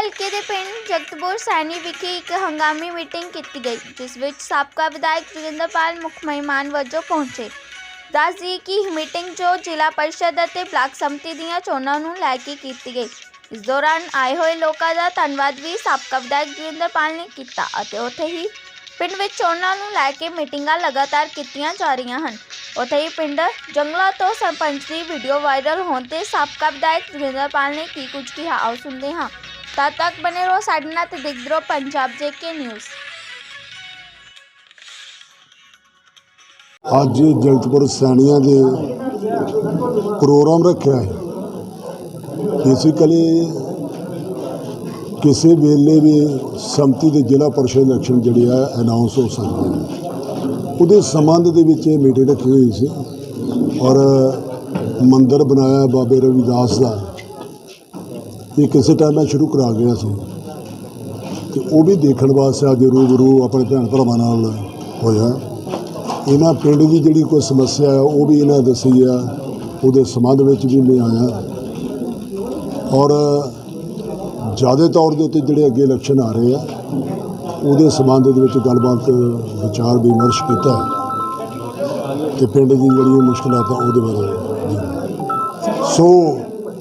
ਹਲਕੇ ਦੇ ਪਿੰਡ ਜਗਤਪੁਰ ਸੈਣੀ ਵਿਖੇ ਇੱਕ ਹੰਗਾਮੀ ਮੀਟਿੰਗ ਕੀਤੀ ਗਈ, ਜਿਸ ਵਿੱਚ ਸਾਬਕਾ ਵਿਧਾਇਕ ਜੋਗਿੰਦਰਪਾਲ ਮੁੱਖ ਮਹਿਮਾਨ ਵਜੋਂ ਪਹੁੰਚੇ। ਦੱਸ ਦਈਏ ਕਿ ਇਹ ਮੀਟਿੰਗ ਜੋ ਜ਼ਿਲ੍ਹਾ ਪਰਿਸ਼ਦ ਅਤੇ ਬਲਾਕ ਸੰਮਤੀ ਦੀਆਂ ਚੋਣਾਂ ਨੂੰ ਲੈ ਕੇ ਕੀਤੀ ਗਈ, ਇਸ ਦੌਰਾਨ ਆਏ ਹੋਏ ਲੋਕਾਂ ਦਾ ਧੰਨਵਾਦ ਵੀ ਸਾਬਕਾ ਵਿਧਾਇਕ ਜੋਗਿੰਦਰਪਾਲ ਨੇ ਕੀਤਾ ਅਤੇ ਉੱਥੇ ਹੀ ਪਿੰਡ ਵਿੱਚ ਚੋਣਾਂ ਨੂੰ ਲੈ ਕੇ ਮੀਟਿੰਗਾਂ ਲਗਾਤਾਰ ਕੀਤੀਆਂ ਜਾ ਰਹੀਆਂ ਹਨ। ਉੱਥੇ ਹੀ ਪਿੰਡ ਜੰਗਲਾ ਤੋਂ ਸਰਪੰਚ ਦੀ ਵੀਡੀਓ ਵਾਇਰਲ ਹੋਣ ਤੇ ਸਾਬਕਾ ਵਿਧਾਇਕ ਜੋਗਿੰਦਰਪਾਲ ਨੇ ਕੀ ਕੁਝ ਕਿਹਾ, ਆਓ ਸੁਣਦੇ ਹਾਂ। ਤਦ ਤੱਕ ਬਨੇ ਰਹੋ ਸਾਡੇ ਨਾਲ ਤੇ ਦੇਖਦੇ ਰਹੋ ਪੰਜਾਬ ਜੇਕੇ ਅੱਜ ਜਗਤਪੁਰ ਸੈਣੀਆਂ ਦੇ ਪ੍ਰੋਗਰਾਮ ਰੱਖਿਆ ਹੈ। ਬੇਸਿਕਲੀ ਕਿਸੇ ਵੇਲੇ ਵੀ ਸੰਮਤੀ ਦੇ ਜ਼ਿਲ੍ਹਾ ਪਰਿਸ਼ਦ ਇਲੈਕਸ਼ਨ ਜਿਹੜੀ ਆ ਅਨਾਉਂਸ ਹੋ ਸਕਦੇ ਨੇ ਉਹਦੇ ਸੰਬੰਧ ਦੇ ਵਿੱਚ ਇਹ ਮੀਟਿੰਗ ਰੱਖੀ ਹੋਈ ਸੀ। ਔਰ ਮੰਦਰ ਬਣਾਇਆ ਬਾਬੇ ਰਵਿਦਾਸ ਦਾ। ਇਹ ਕਿਸੇ ਟਾਈਮ ਮੈਂ ਸ਼ੁਰੂ ਕਰਾ ਗਿਆ ਸੀ। ਤੇ ਉਹ ਵੀ ਦੇਖਣ ਵਾਸਤੇ ਅੱਜ ਰੂਬਰੂ ਆਪਣੇ ਭੈਣ ਭਰਾਵਾਂ ਨਾਲ ਹੋਇਆ। ਇਹਨਾਂ ਪਿੰਡ ਦੀ ਜਿਹੜੀ ਕੋਈ ਸਮੱਸਿਆ ਹੈ, ਉਹ ਵੀ ਇਹਨਾਂ ਦੱਸੀ ਆ। ਉਹਦੇ ਸੰਬੰਧ ਵਿੱਚ ਵੀ ਮੈਂ ਆਇਆ। ਔਰ ਜ਼ਿਆਦਾ ਤੌਰ ਦੇ ਉੱਤੇ ਜਿਹੜੇ ਅੱਗੇ ਇਲੈਕਸ਼ਨ ਆ ਰਹੇ ਆ, ਉਹਦੇ ਸੰਬੰਧ ਦੇ ਵਿੱਚ ਗੱਲਬਾਤ, ਵਿਚਾਰ, ਵਿਮਰਸ਼ ਕੀਤਾ ਹੈ। ਤੇ ਪਿੰਡ ਦੀ ਜਿਹੜੀਆਂ ਮੁਸ਼ਕਲਾਂ ਆ ਉਹਦੇ ਬਾਰੇ ਸੋ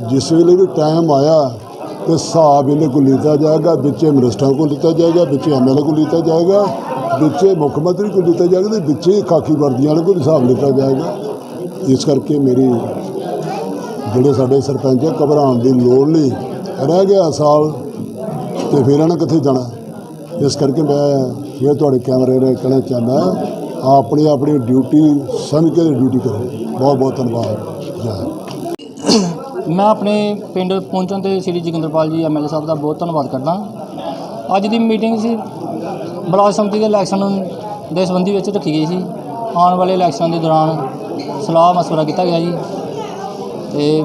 ਜਿਸ ਵੇਲੇ ਵੀ ਟਾਈਮ ਆਇਆ ਤੇ ਹਿਸਾਬ ਇਹਨੇ ਕੋਲ ਲਿੱਤਾ ਜਾਏਗਾ, ਵਿੱਚੇ ਮਿਨਿਸਟਰਾਂ ਕੋਲ ਲਿੱਤਾ ਜਾਏਗਾ, ਵਿੱਚੇ ਐਮਐਲਏ ਕੋਲ ਲਿੱਤਾ ਜਾਏਗਾ, ਵਿੱਚੇ ਮੁੱਖ ਮੰਤਰੀ ਕੋਲ ਲਿੱਤਾ ਜਾਏਗਾ ਤੇ ਵਿੱਚੇ ਖਾਕੀ ਵਰਦੀਆਂ ਵਾਲੇ ਕੋਲ ਹਿਸਾਬ ਲਿੱਤਾ ਜਾਏਗਾ। ਇਸ ਕਰਕੇ ਮੇਰੀ ਜਿਹੜੇ ਸਾਡੇ ਸਰਪੰਚ ਆ, ਘਬਰਾਉਣ ਦੀ ਲੋੜ ਨਹੀਂ। ਰਹਿ ਗਿਆ ਸਾਲ ਤੇ ਫਿਰ ਇਹਨਾਂ ਕਿੱਥੇ ਜਾਣਾ? ਇਸ ਕਰਕੇ ਮੈਂ ਫਿਰ ਤੁਹਾਡੇ ਕੈਮਰੇ ਨੇ ਕਹਿਣਾ ਚਾਹੁੰਦਾ, ਆਪਣੀ ਆਪਣੀ ਡਿਊਟੀ, ਸਮਝ ਕੇ ਡਿਊਟੀ ਕਰੋ। ਬਹੁਤ ਬਹੁਤ ਧੰਨਵਾਦ। ਜੈ ਮੈਂ ਆਪਣੇ ਪਿੰਡ ਪਹੁੰਚਣ ਤੇ ਸ੍ਰੀ ਜੋਗਿੰਦਰਪਾਲ ਜੀ ਐਮਐਲਏ ਸਾਹਿਬ ਦਾ ਬਹੁਤ ਧੰਨਵਾਦ ਕਰਦਾ। ਅੱਜ ਦੀ ਮੀਟਿੰਗ ਸੀ। ਬਲਾਕ ਸਮਿਤੀ ਦੇ ਇਲੈਕਸ਼ਨ ਦੇ ਸੰਬੰਧੀ ਵਿੱਚ ਰੱਖੀ ਗਈ ਸੀ। ਆਉਣ ਵਾਲੇ ਇਲੈਕਸ਼ਨ ਦੇ ਦੌਰਾਨ ਸਲਾਹ ਮਸ਼ਵਰਾ ਕੀਤਾ ਗਿਆ ਜੀ। ਤੇ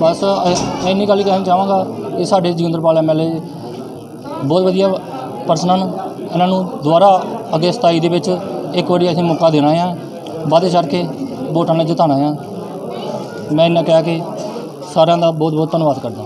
ਬਸ ਇੰਨੀ ਗੱਲ ਹੀ ਕਹਿਣਾ ਚਾਹਾਂਗਾ ਕਿ ਸਾਡੇ ਜੋਗਿੰਦਰਪਾਲ ਐਮਐਲਏ ਬਹੁਤ ਵਧੀਆ ਪਰਸਨ ਹਨ ਇਹਨਾਂ ਨੂੰ ਦੁਬਾਰਾ ਅੱਗੇ 27 ਦੇ ਵਿੱਚ ਇੱਕ ਵਾਰੀ ਅਸੀਂ ਮੌਕਾ ਦੇਣਾ ਆ ਵਾਅਦੇ ਛੱਡ ਕੇ ਵੋਟਾਂ ਨੇ ਜਿਤਾਉਣਾ ਆ ਮੈਂ ਇਹਨਾਂ ਕਹਿ ਕੇ ਸਾਰਿਆਂ ਦਾ ਬਹੁਤ ਬਹੁਤ ਧੰਨਵਾਦ ਕਰਦਾ